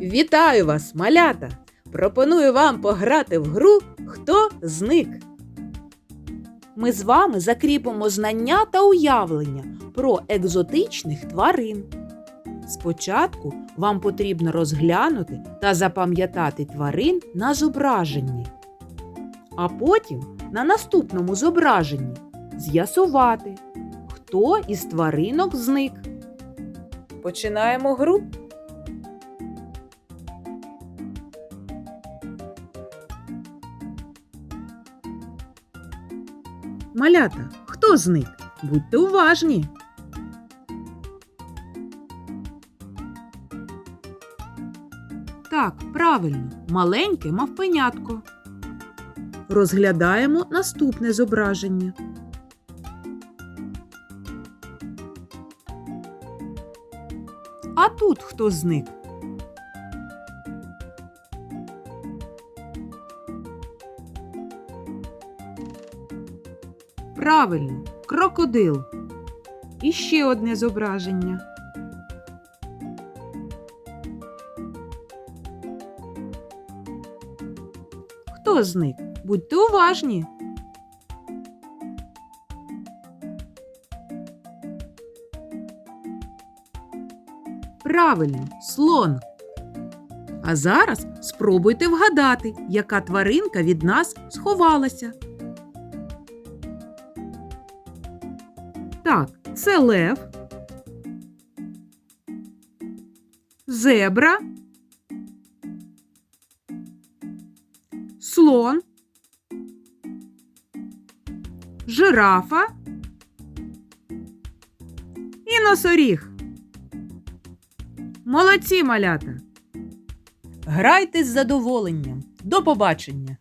Вітаю вас, малята! Пропоную вам пограти в гру Хто зник. Ми з вами закріпимо знання та уявлення про екзотичних тварин. Спочатку вам потрібно розглянути та запам'ятати тварин на зображенні, а потім на наступному зображенні з'ясувати, хто із тваринок зник. Починаємо гру. Малята, хто зник? Будьте уважні. Так, правильно, маленьке мавпенятко. Розглядаємо наступне зображення. А тут хто зник? Правильно, крокодил. І ще одне зображення. Хто зник? Будьте уважні. Правильно, слон. А зараз спробуйте вгадати, яка тваринка від нас сховалася. Так, це лев, зебра, слон, жирафа і носоріг. Молодці малята! Грайте з задоволенням. До побачення!